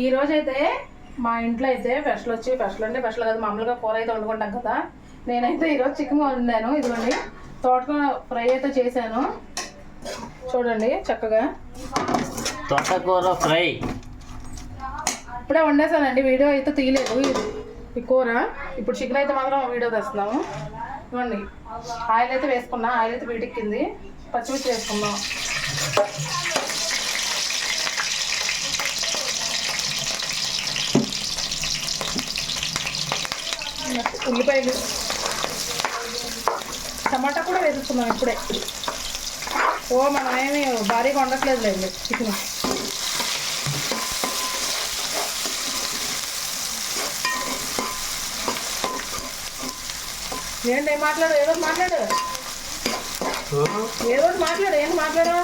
ఈ రోజు అయితే మా ఇంట్లో అయితే ఫెస్ట్లు వచ్చి ఫెస్ట్లు అంటే ఫెస్ట్లు కదా మామూలుగా కూర అయితే వండుకుంటాం కదా. నేనైతే ఈరోజు చికెన్ వండాను ఇదిగోండి తోటకూర ఫ్రై అయితే చేశాను. చూడండి చక్కగా. తోటకూర ఫ్రై. ఇప్పుడే వండేసానండి వీడియో అయితే తీయలేదు. ఇది- ఈ కూర. ఇప్పుడు చికెన్ అయితే మాత్రం వీడియో తెస్తున్నాము. ఇవ్వండి ఆయిల్ అయితే వేసుకున్నా ఆయిల్ అయితే వీటిక్కింది. పచ్చిమిర్చి వేసుకుందాం. ఉల్లిపాయలు. టమాటా కూడా వేసుకుందాం ఇప్పుడే. ఓ మనం ఏమి భారీగా వండట్లేదు లేదు చికెన్ ఏంటి ఏం మాట్లాడు ఏదో మాట్లాడు. ఏదో మాట్లాడు ఏంటి మాట్లాడు?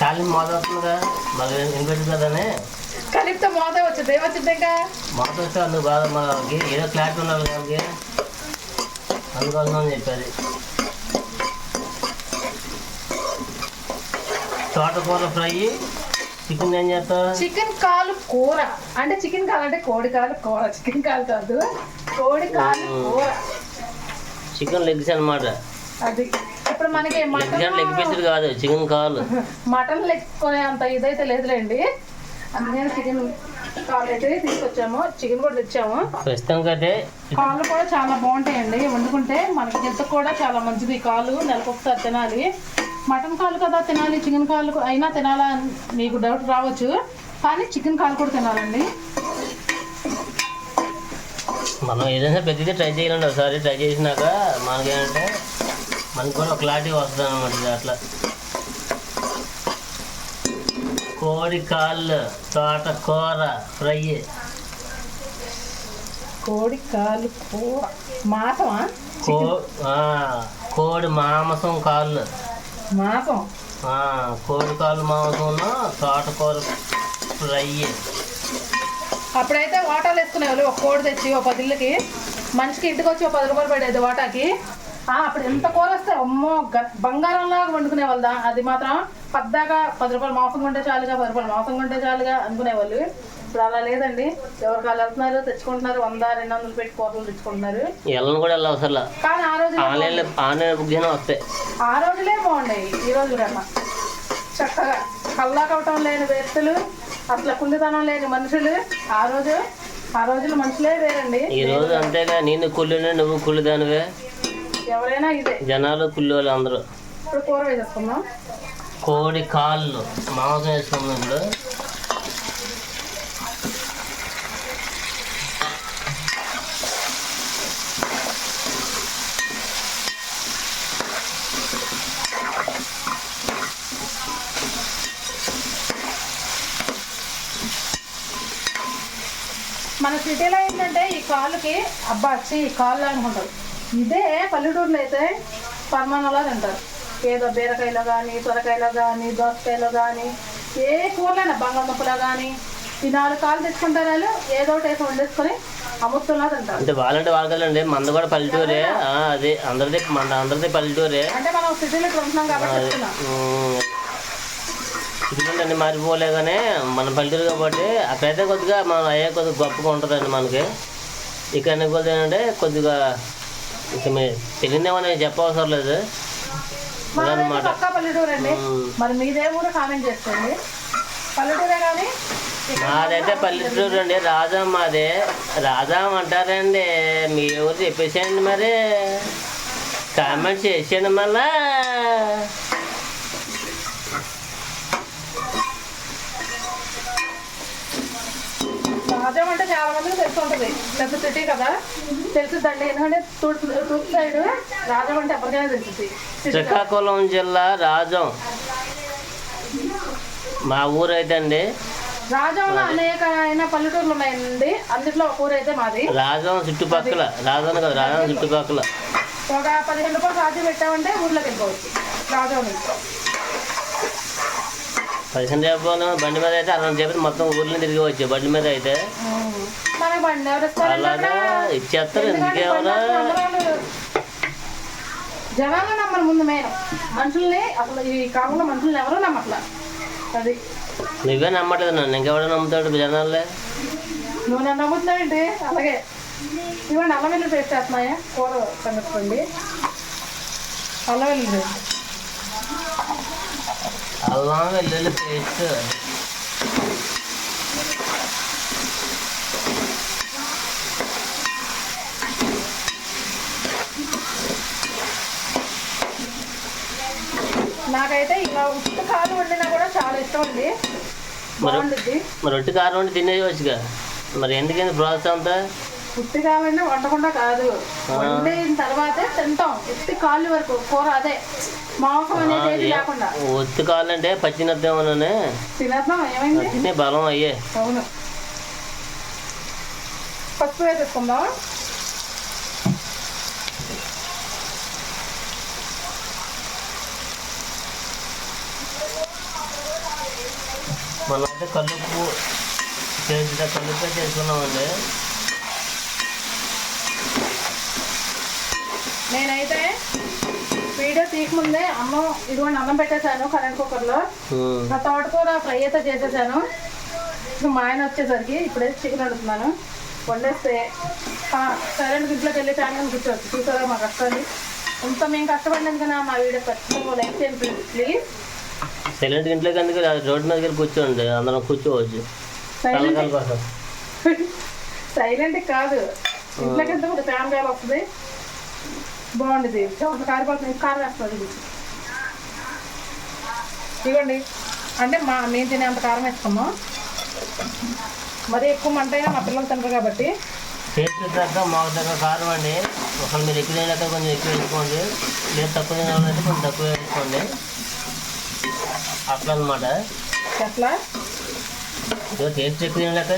ఖాళీ మోత వస్తుందిగా మరి వినిపెట్టు కదనే కలిపితే మోతే వచ్చింది. ఏమొచ్చింది ఇంకా? వస్తే అందుకు బాధ మనకి ఏదో క్లారిటీ ఉండాలి మనకి అందుకోసం అని చెప్పేది తోటకూర ఫ్రై చికెన్ ఏం చేస్తావు చికెన్ కాలు కూర. అంటే చికెన్ కాలు అంటే కోడి కాలు కూర చికెన్ కాలు కాదు. కోడి కాలు కూర. చికెన్ లెగ్స్ అనమాట అది. ఇప్పుడు మనకి లెగ్ మటన్ లెగ్ పీసులు కాదు చికెన్ కాలు. మటన్ లెక్కునే అంత ఇదైతే లేదులేండి. అందుకని చికెన్ కాలు అయితే తీసుకొచ్చాము. చికెన్ కూడా తెచ్చాము. ప్రస్తుతానికైతే కాళ్ళు కూడా చాలా బాగుంటాయండి. వండుకుంటే మనకి హెల్త్ కూడా చాలా మంచిది. కాళ్ళు నెలకు ఒకసారి తినాలి. మటన్ కాలు కదా తినాలి చికెన్ కాలు అయినా తినాలా మీకు డౌట్ రావచ్చు. కానీ చికెన్ కాలు కూడా తినాలండి. మనం ఏదైనా పెద్దది ట్రై చేయాలండి. ఒకసారి ట్రై చేసినాక మనకేంటంటే మనకు కూడా క్లారిటీ వస్తుంది అనమాట అట్లా. కోడి కాళ్ళు తోటకూర ఫ్రై. కోడి కాలు కూర. మాసమా? కో ఆ, కోడి మాంసం కాళ్ళు. మాసం? ఆ, కోడి కాళ్ళు మాంసం తోటకూర ఫ్రై. అప్పుడైతే వాటాలు వేసుకునేవాళ్ళు ఒక కోడి తెచ్చి ఒక పదిళ్ళకి మనిషికి ఇంటికి వచ్చి ఒక పది రూపాయలు పడేది వాటాకి. ఆ, అప్పుడు ఎంత కూర వస్తే అమ్మో గ- బంగారంలాగా వండుకునే వాళ్ళ అది మాత్రం పద్దాగా పది రూపాయలు మాంసం కొంటే చాలుగా పది రూపాయలు మాంసం కొంటే చాలుగా అనుకునేవాళ్ళు. ఇప్పుడు అలా లేదండి. ఎవరికి వాళ్ళు వెళ్తున్నారు తెచ్చుకుంటున్నారు వంద రెండు వందలు పెట్టి కూరలు తెచ్చుకుంటున్నారు. వెళ్ళను కూడా వెళ్ళవు అసలు. కానీ ఆ రోజు ఆన్లైన్లో ఆన్లైన్ బుక్ వస్తాయి. ఆ రోజులే బాగున్నాయి ఈ రోజు కన్నా చక్కగా కల్లా కవటం లేని వ్యక్తులు అసలు కుండితనం లేని మనుషులు ఆ రోజు ఆ రోజుల మనుషులే వేరండి. ఈ రోజు అంతేగా నేను కుళ్ళునే నువ్వు కుళ్ళుదానివే. ఎవరైనా ఇదే. జనాలు కుళ్ళోళ్ళు అందరూ. ఇప్పుడు కూర వేసేసుకుందాం. కోడి కాళ్ళు మాంసం వేసుకుందాం ఇప్పుడు మన సిటీలో ఏంటంటే ఈ కాళ్ళకి అబ్బా వచ్చి ఈ కాళ్ళు అనుకుంటారు. ఇదే పల్లెటూరులో అయితే పర్మాణంలో తింటారు. ఏదో బీరకాయలో కానీ సొరకాయలో కానీ దోసకాయలో కానీ ఏ కూరలైనా బంగాళదుంపలో కానీ ఈ నాలుగు కాళ్ళు తెచ్చుకుంటారు వాళ్ళు ఏదో ఒకటి వేసి వండేసుకొని అమృతంలా తింటారు. అంటే వాళ్ళంటే వాళ్ళకండి మంద కూడా పల్లెటూరే. ఆ, అదే అందరిది మన అందరిది పల్లెటూరే. అంటే మనం సిటీలో ఇక్కడ ఉంటున్నాం కాబట్టి చెప్తున్నాం. ఇదిగోండి మారిపోలే కానీ మన పల్లెటూరు కాబట్టి అక్కడైతే కొద్దిగా మనం అయ్యే కొద్దిగా గొప్పగా ఉంటుందండి మనకి. ఇక్కడ కొద్దిగా ఏంటంటే కొద్దిగా ఇక మీ తెలియదేమని చెప్పవసరం లేదు. మాదైతే పక్కా పల్లెటూరు అండి. మరి మీదే కూడా కామెంట్ చేసుకోండి పల్లెటూరే కానీ ఇక్కడ మాదైతే పల్లెటూరు అండి. రాజా మాదే. రాజా అంటారండి. మీ ఊరు చెప్పేసేయండి మరి. కామెంట్ చేసేయండి మళ్ళా. రాజం అంటే చాలా మందికి తెలిసి ఉంటుంది పెద్ద సిటీ కదా. తెలిసిద్దండి ఎందుకంటే తూర్పు తూర్పు సైడ్ రాజం అంటే ఎవరికైనా తెలుస్తుంది సిటీ కదా. శ్రీకాకుళం జిల్లా రాజం. మా ఊరు అయితే అండి రాజంలో అనేక అయిన పల్లెటూర్లు ఉన్నాయండి. అందులో ఒక ఊరు అయితే మాది. రాజం చుట్టుపక్కల. రాజం కాదు రాజం చుట్టుపక్కల. ఒక పదిహేను రూపాయలు రాజు పెట్టామంటే ఊర్లోకి వెళ్ళిపోవచ్చు. రాజం నుంచి. పదిహేను రూపాయలు బండి మీద అయితే అరవై చెప్పి మొత్తం ఊర్లో తిరిగి వచ్చాయి బండి మీద అయితే. ఎవరు? ఇచ్చేస్తారు బండి అసలు జనాలు నమ్మరు ముందు మెయిన్ మనుషుల్ని అసలు ఈ కాలంలో మనుషుల్ని ఎవరు నమ్మట్లా? అది. నువ్వే నమ్మట్లేదు నన్ను ఇంకెవడో నమ్ముతాడు జనాలే నువ్వు నన్ను నమ్ముతున్నావేంటి అలాగే. ఇవ్వండి అల్లం వెల్లుల్లి పేస్ట్ వేస్తున్నాయా? కూర సంగతిండి అల్లం వెల్లుల్లి అల్లం వెల్లుల్లి పేస్ట్. నాకైతే ఇలా ఉప్పు కాలు వండినా కూడా చాలా ఇష్టం అండి. బాగుంటుంది మరి రొట్టె కారం వండి తినేయవచ్చుగా మరి ఎందుకని ప్రాసెస్ అంతా? ఉత్తి కావాలంటే వండకుండా కాదు. వండిన తర్వాతే తింటాం. ఉత్తి కాళ్ళు వరకు కూర అదే. మాంసం అనేది ఏది లేకుండా. ఒత్తి కావాలంటే తినేద్దాం ఏమైంది? తినే బలం అయ్యే. అవును. పసుపు వేసేసుకుందాం మనం అయితే కల్లుప్పు చేసిన కల్లుప్పే చేసుకున్నామండి నేనైతే వీడియో తీయకముందే అన్నం ఇదిగోండి అన్నం పెట్టేశాను కరెంట్ కుక్కర్లో. నా తోటకూర ఫ్రై అయితే చేసేసాను. ఇప్పుడు మా ఆయన వచ్చేసరికి ఇప్పుడైతే చికెన్ అడుగుతున్నాను వండేస్తే సరైన ఇంట్లోకి వెళ్ళి ఫ్యామిలీని కూర్చోవచ్చు. చూసారా మా కష్టాన్ని ఇంత మేము కష్టపడినందుకు మా వీడియో ఖచ్చితంగా లైక్ చేయండి ప్లీజ్. సైలెంట్ ఇంట్లోకి అందుకు రోడ్డు మీదకి వెళ్ళి కూర్చోండి అందరం కూర్చోవచ్చు. సైలెంట్ తలకాల కోసం. సైలెంట్ కాదు. ఇంట్లోకి వెళ్తే ఒక ఫ్యాన్ వస్తుంది. కారిపోతుంది కారు వేస్తుంది అంటే మా మేము తినేంత కారం వేసుకున్నాం మరి ఎక్కువ మంట అయినా మా పిల్లలు తింటారు కాబట్టి. టేస్ట్ తగ్గ మాకు తగ్గ కారం అండి. ఒకళ్ళు మీరు ఎక్కువ కొంచెం ఎక్కువ వేసుకోండి. లేదు తక్కువ తినాలంటే కొంచెం తక్కువ వేసుకోండి. అట్లా అనమాట ఎట్లా? ఏదో టేస్ట్ ఎక్కువ తినలేక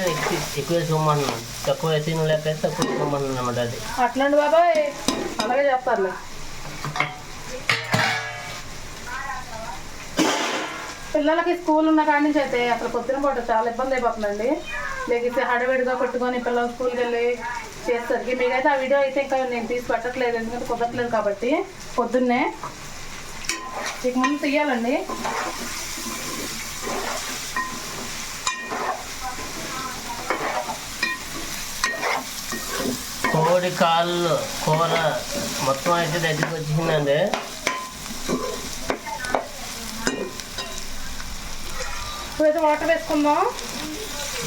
ఎక్కువ వేసుకోమంటున్నాను తక్కువ తినలేక తక్కువ వేసుకోమంటున్నాను అనమాట అది. అట్లాంటి బాబాయ్ అలాగే చేస్తారులే. పిల్లలకి స్కూల్ ఉన్న కాడి నుంచి అయితే అసలు పొద్దున పూట చాలా ఇబ్బంది అయిపోతుందండి. లేకపోతే హడవిడిగా కొట్టుకొని పిల్లలు స్కూల్కి వెళ్ళి చేస్తారు మీకైతే ఆ వీడియో అయితే ఇంకా నేను తీసి పెట్టట్లేదు ఎందుకంటే కుదరట్లేదు కాబట్టి పొద్దున్నే ఇక ముందు తీయాలండి కోడి కాళ్ళు కూర మొత్తం అయితే దగ్గరికి వచ్చేసిందండి ఇప్పుడైతే వాటర్ వేసుకుందాం.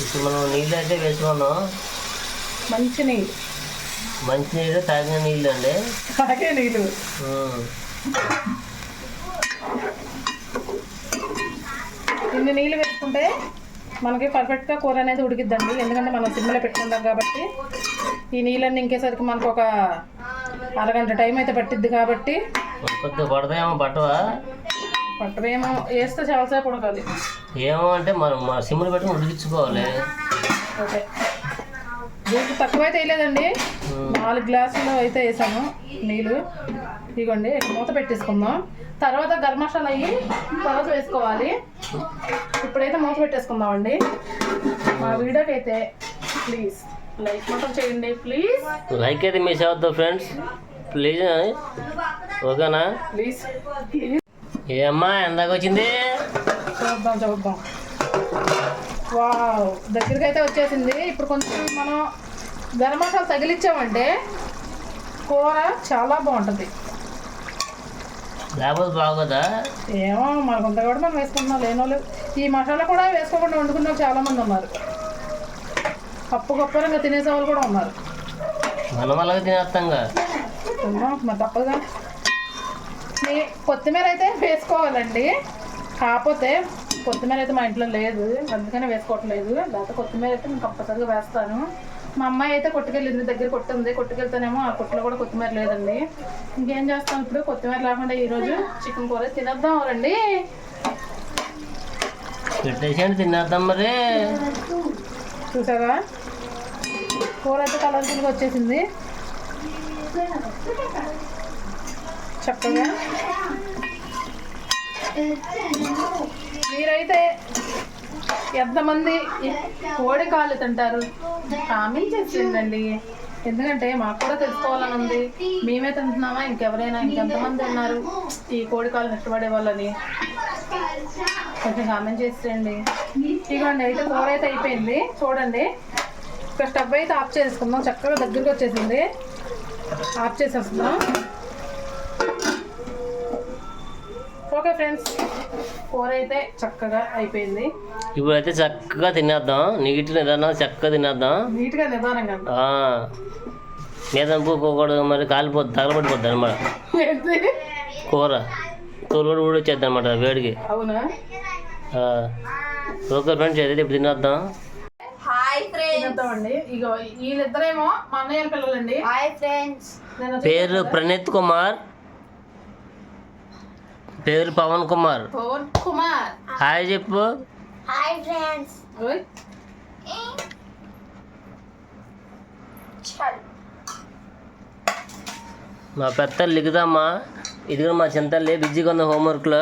ఇప్పుడు మనం నీళ్ళు అయితే వేసుకున్నాం. మంచి నీళ్ళు. మంచి నీళ్ళు తాగిన నీళ్ళు అండి. అలాగే నీళ్ళు. ఇన్ని నీళ్ళు వేసుకుంటే మనకి పర్ఫెక్ట్గా కూర అనేది ఉడికిద్దండి. ఎందుకంటే మనం సిమ్లో పెట్టుకుంటాం కాబట్టి ఈ నీళ్ళన్నీ ఇంకేసరికి మనకు ఒక అరగంట టైం అయితే పట్టిద్ది కాబట్టి పడతాయేమో పట్టవా? పట్టవేమో వేస్తే చాలాసేపు ఉడకాలి. ఏమో అంటే మనం మా సిమ్లు పెట్టుకుని ఉడికించుకోవాలి. ఓకే. దీనికి తక్కువ అయితే వేయలేదండి నాలుగు గ్లాసులు అయితే వేసాను నీళ్ళు. ఇదిగోండి మూత పెట్టేసుకుందాం. తర్వాత గరం మసాలా అయ్యి తర్వాత వేసుకోవాలి. ఇప్పుడైతే మూత పెట్టేసుకుందామండి. మా వీడియోకి అయితే ప్లీజ్ లైక్ మాత్రం చేయండి ప్లీజ్. లైక్ అయితే మిస్ అవద్దు ఫ్రెండ్స్. ప్లీజ్ ఓకేనా? ప్లీజ్. ఏ అమ్మా ఎందాక వచ్చింది? చూద్దాం చూద్దాం. వావ్ దగ్గరికి అయితే వచ్చేసింది. ఇప్పుడు కొంచెం మనం గరం మసాలా తగిలిచ్చామంటే కూర చాలా బాగుంటుంది. లేకపోతే బాగోదా? ఏమో మనకుంత కూడా మనం వేసుకుంటున్నాం లేని వాళ్ళు ఈ మసాలా కూడా వేసుకోకుండా వండుకున్న చాలా మంది ఉన్నారు. పప్పు గొప్పరంగా తినేసే వాళ్ళు కూడా ఉన్నారు. మనం అలాగే తినేస్తాంగా మరి తప్పదుగా. మీ కొత్తిమీర అయితే వేసుకోవాలండి. కాకపోతే కొత్తిమీర అయితే మా ఇంట్లో లేదు. అందుకనే వేసుకోవట్లేదు. లేకపోతే కొత్తిమీర అయితే నేను కంపల్సరీగా వేస్తాను. మా అమ్మాయి అయితే కొట్టుకెళ్ళింది దగ్గర కొట్టుంది కొట్టుకెళ్తానేమో ఆ కొట్టులో కూడా కొత్తిమీర లేదండి. ఇంకేం చేస్తాం ఇప్పుడు? కొత్తిమీర లేకుండా ఈరోజు చికెన్ కూర తినేద్దాం రండి. తినేద్దాం మరి. చూసావా? కూర అయితే కలర్ఫుల్గా వచ్చేసింది. చక్కగా ఎంతమంది కోడి కాళ్ళు తింటారు? కామెంట్ చేసిందండి. ఎందుకంటే మాకు కూడా తెలుసుకోవాలని ఉంది. మేమే తింటున్నామా? ఇంకెవరైనా ఇంకెంతమంది ఉన్నారు? ఈ కోడి కాళ్ళు ఇష్టపడే వాళ్ళని. కొంచెం కామెంట్ చేసేయండి ఇదిగోండి అయితే కూర అయితే అయిపోయింది. చూడండి. ఇక స్టవ్ అయితే ఆఫ్ చేసుకుందాం. చక్కగా దగ్గరికి వచ్చేసింది. ఆఫ్ చేసేస్తున్నాం. Okay friends. కూర అయితే చక్కగా అయిపోయింది. ఇప్పుడైతే చక్కగా తినేద్దాం. నీటి నిదానం చక్కగా తినేద్దాం. నీట్గా నిదానంగా. ఆ. మీద పోకూడదు మరి కాలిపోద్ది తగలబడిపోద్ది అనమాట కూర. తోలు కూడా ఊడొచ్చేద్ది అనమాట వేడికి. అవునా. ఓకే ఫ్రెండ్స్ ఏదైతే ఇప్పుడు తినేద్దాం. Hi friends తినేద్దామండి. ఇగో వీళ్ళిద్దరేమో మా అన్నయ్య పిల్లలండి. హాయ్ ఫ్రెండ్స్ పేరు ప్రణీత్ కుమార్. పేరు పవన్ కుమార్. పవన్ కుమార్. హాయ్ చెప్పు. Hi friends. మా పెద్ద లిగుదమ్మా ఇదిగో మా చింతల్లి బిజీగా ఉంది హోంవర్క్లో.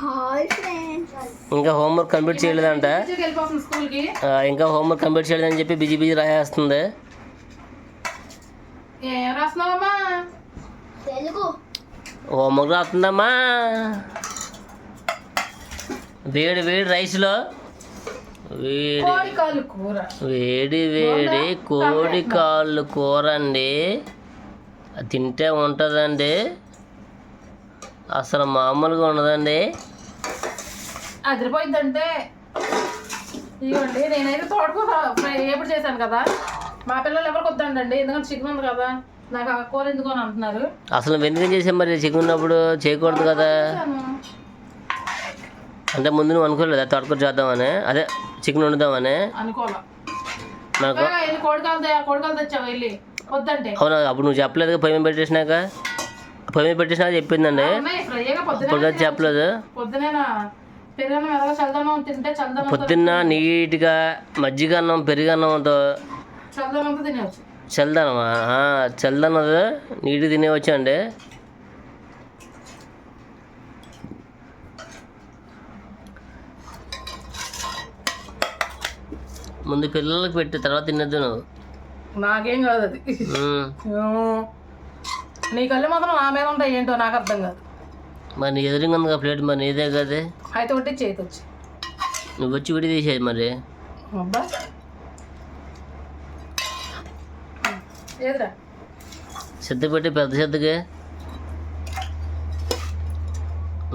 Hi friends. ఇంకా హోంవర్క్ కంప్లీట్ చేయలేదంట. ఇంకా హోంవర్క్ కంప్లీట్ చేయలేదని చెప్పి బిజీ బిజీ రాయేస్తుంది ఏం రాస్తున్నావమ్మా? తెలుగు. హోంవర్క్ రాస్తుందమ్మా. వేడి వేడి రైస్లో వేడి వేడి వేడి కోడి కాళ్ళు కూర అండి అది తింటే ఉంటుందండి. అసలు మామూలుగా ఉండదండి. అదిరిపోయిందంటే ఇవ్వండి నేనైతే తోటకూర ఫ్రై ఎప్పుడు చేశాను కదా. మా పిల్లలు ఎవరికి వద్దండి ఎందుకంటే చికెన్ ఉంది కదా. నాకు ఆ కూర ఎందుకు అని అంటున్నారు. అసలు ఎందుకని చేసాం మరి చికెన్ ఉన్నప్పుడు? చేయకూడదు కదా. అంటే ముందు నువ్వు అనుకోలేదా? తొడకూర చేద్దామని? అదే చికెన్ వండుదామని? కోడికాలు కోడికాలు తెచ్చావు? వెళ్ళి. వద్దంటే. అవునా? అప్పుడు నువ్వు చెప్పలేదు పొయ్యి మీద పెట్టేసినాక? పొయ్యి మీద పెట్టేసినాక చెప్పిందండి. ఇప్పుడు చెప్పలేదు. పొద్దునేనా నీట్గా మజ్జిగ అన్నం పెరుగన్నంతో తినేవచ్చు చల్దనమా? ఆ, చల్దనది నీట్గా తినేవచ్చు అండి ముందు పిల్లలకి పెట్టి తర్వాత తినద్దు నువ్వు. నాకేం కాదు అది. నీ కళ్ళు మాత్రం నా మీద ఉంటాయి ఏంటో నాకు అర్థం కాదు. మరి నీ ఎదురుగా ఉంది ప్లేట్ మరి నీదే కదే అయితే ఒకటి చేతి వచ్చి నువ్వు వచ్చి విడి తీసేది మరి. అబ్బా. ఏదిరా? సిద్ధ పెట్టి పెద్ద సిద్ధకి.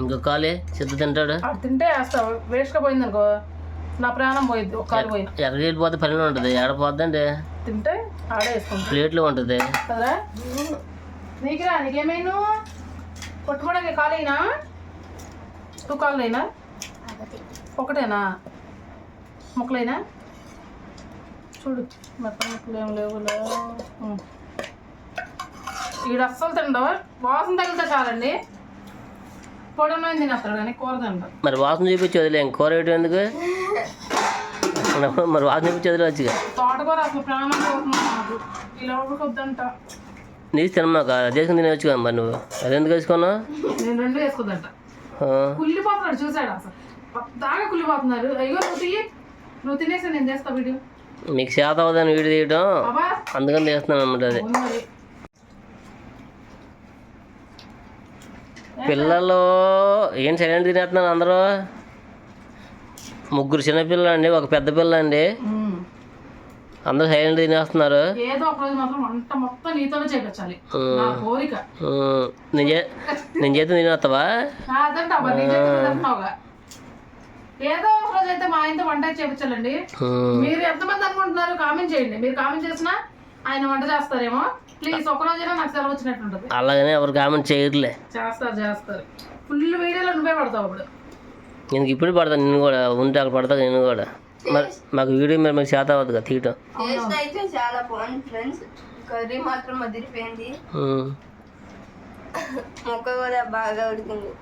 ఇంకో కాలే సిద్ధ తింటాడు. తింటే వేస్తావు వేస్ట్గా పోయింది అనుకో నా ప్రాణం పోయింది ఒక కాలు పోయింది ఎక్కడికి వెళ్ళిపోతే పనిలో ఉంటుంది ఏడపోద్దండి తింటే ఆడే వేసుకుంటా. ప్లేట్లో ఉంటుంది. కదరా? నీకురా నీకేమైనా కొట్టుకోవడానికి కాలు అయినా? టూ కాళ్ళు అయినా? ఒకటేనా? ముక్కలైనా? చూడు. మొత్తం ముక్కలు ఏం లేవు ఈడ అస్సలు తిండవు. వాసన తగిలితే చాలండి. పొడమైన తినేస్తాడు కానీ కూర తింటాడు మరి వాసన చూపించి వదిలే కూర వేయటం ఎందుకు? మరి వాసన చూపించి వదిలేవచ్చుగా తోటకూర అసలు ప్రాణం ఇలా వద్దంట. నీ తినమాక అది వేసుకుని తినవచ్చు కదా మరి నువ్వు? అది ఎందుకు వేసుకున్నావు? నేను రెండు వేసుకుందంట. కుళ్ళిపోతున్నాడు చూసాడు అసలు? దాగా కుళ్ళిపోతున్నారు. అయ్యో నువ్వు తియ్యి. నువ్వు తినేసి నేను చేస్తా వీడియో. మీకు చేత అవ్వదని వీడి తీయటం బాబా అందుకని తీస్తున్నాను అనమాట అది. పిల్లలు ఏం సైలెంట్ తినేస్తున్నారు అందరూ? ముగ్గురు చిన్నపిల్లలు అండి ఒక పెద్ద పిల్ల అండి. అందరూ సైలెంట్ తినేస్తున్నారు. నేను చేతి తినేస్తావా కాదంట అబ్బా నీ చేతులు తింటున్నావుగా ఏదో ఒక రోజు అయితే మా ఆయనతో వంట చేపించాలండి. మీరు ఎంతమంది అనుకుంటున్నారు కామెంట్ చేయండి. మీరు కామెంట్ చేసినా ఆయన వంట చేస్తారేమో. ప్లీజ్ ఒక రోజైనా నాకు సెలవు వచ్చినట్టు ఉంటుంది అలాగనే ఎవరు కామెంట్ చేయట్లే చేస్తారు చేస్తారు. ఫుల్ వీడియోలో నువ్వే పడతావు అప్పుడు. నేను ఇప్పుడు పడతాను నేను కూడా ఉంటే అక్కడ పడతా నేను కూడా. మరి మాకు వీడియో మీరు మీకు చేత అవ్వదు కదా తీయటం. టేస్ట్ అయితే చాలా బాగుంది ఫ్రెండ్స్ కర్రీ మాత్రం అదిరిపోయింది. మొక్క కూడా బాగా ఉడికింది.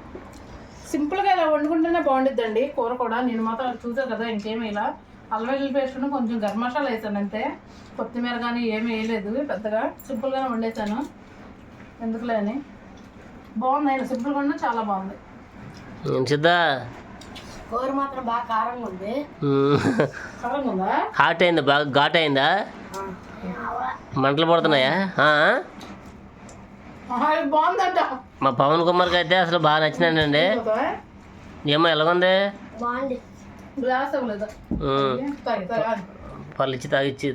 సింపుల్గా ఇలా వండుకుంటేనే బాగుండిద్దండి కూర కూడా. నేను మాత్రం చూసారు కదా ఇంకేమీ ఇలా అల్లం వెల్లుల్లి పేస్ట్ కొంచెం గరం మసాలా వేసాను అంతే కొత్తిమీర కానీ ఏమీ వేయలేదు. పెద్దగా సింపుల్గానే వండేసాను. ఎందుకులే అని. బాగుంది ఆయన సింపుల్గా ఉన్నా చాలా బాగుంది. సిద్ధా కూర మాత్రం బాగా కారంగా ఉంది. కారంగా ఉందా? హాట్ అయిందా? బాగా ఘాట్ అయిందా మంటలు పడుతున్నాయా? బాగుందంట. మా పవన్ కుమార్కి అయితే అసలు బాగా నచ్చినానండి ఏమో ఎలాగుంది? పళ్ళు ఇచ్చి తాగిచ్చి.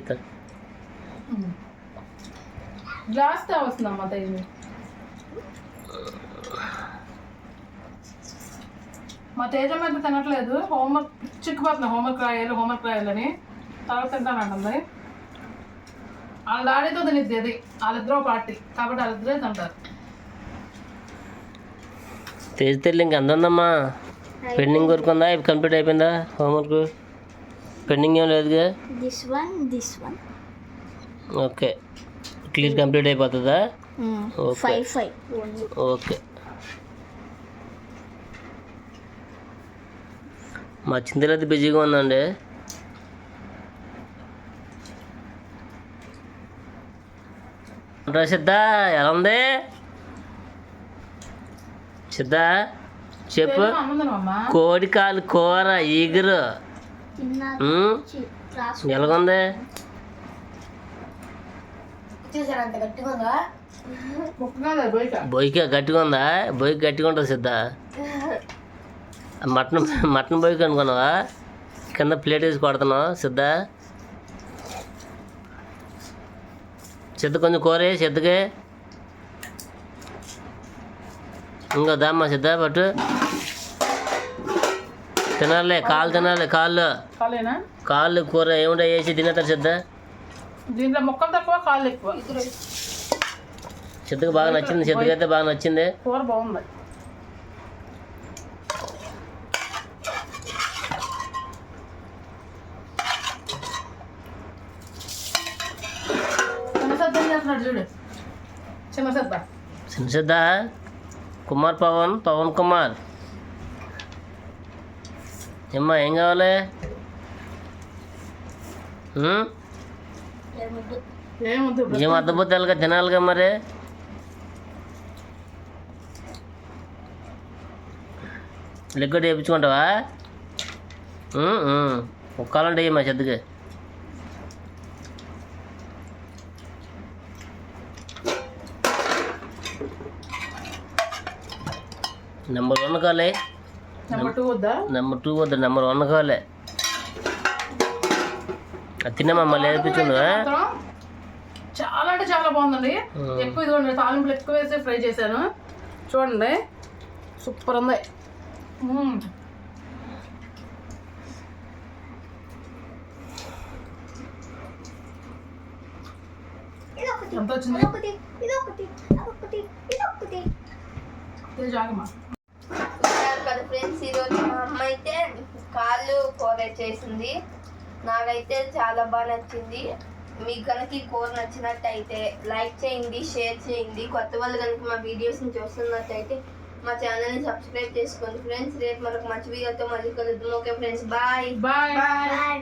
గ్లాస్ మా తేజ మీద తినట్లేదు. హోంవర్క్ చిక్కుపోతుంది హోంవర్క్ రాయాలి హోంవర్క్ రాయాలని. తర్వాత తింటానంటుంది. వాళ్ళ డాడీతో తినిద్ది అది. వాళ్ళిద్దరూ పార్టీ. కాబట్టి వాళ్ళిద్దరే తింటారు. తేజ్ తెల్లి ఇంక ఎంత ఉందమ్మా. పెండింగ్ వర్క్ ఉందా? ఇప్పుడు కంప్లీట్ అయిపోయిందా? హోంవర్క్ పెండింగ్ ఏం లేదుగా? This one, this one. Okay. Clear complete అయిపోతుందా? Five. Only. ఓకే మా చింతలు అయితే బిజీగా ఉందండి. సిద్ధ ఎలా ఉంది? సిద్ధ చెప్పు. కోడి కాలు కూర ఈగురు. ఎలాగుంది? బొయ్యిక గట్టిగా ఉందా? బొయ్యి గట్టిగా ఉంటుంది సిద్ధ? మటన్ మటన్ బొయ్యికి అనుకున్నావా? కింద ప్లేట్ వేసి కొడుతున్నావు సిద్ధ? సిద్ధ కొంచెం కూరే సిద్ధకి ఇంకో దామ్మా సిద్ధ పట్టు తినాలి కాళ్ళు తినాలి కాళ్ళు కాలేనా కాళ్ళు కూర ఏమిటో వేసి తినేస్తారు సిద్ధ దీంట్లో ముక్కలు తక్కువ కాళ్ళు ఎక్కువ సిద్ధకి బాగా నచ్చింది సిద్ధకి అయితే బాగా నచ్చింది కూర బాగుంది సిద్ధ కుమార్ పవన్ పవన్ కుమార్. ఏమ్మా ఏం కావాలి? ఏం అద్దపోతేలుగా తినాలిగా మరి? లిక్విడ్ వేయించుకుంటావా? ఒక్కాలంటే మా చెద్దకి నెంబర్ వన్ కాలే. నెంబర్ టూ వద్దా? నెంబర్ టూ వద్దు? నెంబర్ వన్ కావాలి అది తిన్నామా? మళ్ళీ మాత్రం చాలా అంటే చాలా బాగుందండి. ఎక్కువ ఇదిగోండి తాలింపులు ఎక్కువ వేసి ఫ్రై చేశాను. చూడండి సూపర్ ఉంది. ఎంత వచ్చింది? ఇది జాగమ్మా చూశారు కదా ఫ్రెండ్స్ ఈరోజు మా అమ్మ అయితే కాళ్ళు కూర చేసింది. నాకైతే చాలా బాగా నచ్చింది. మీకు కనుక ఈ కూర నచ్చినట్టయితే లైక్ చేయండి షేర్ చేయండి. కొత్త వాళ్ళు కనుక మా వీడియోస్ని చూస్తున్నట్టయితే మా ఛానల్ని సబ్స్క్రైబ్ చేసుకోండి. ఫ్రెండ్స్ రేపు మనకు మంచి వీడియోతో మళ్ళీ కలుద్దాం. Okay friends bye. Bye. Bye.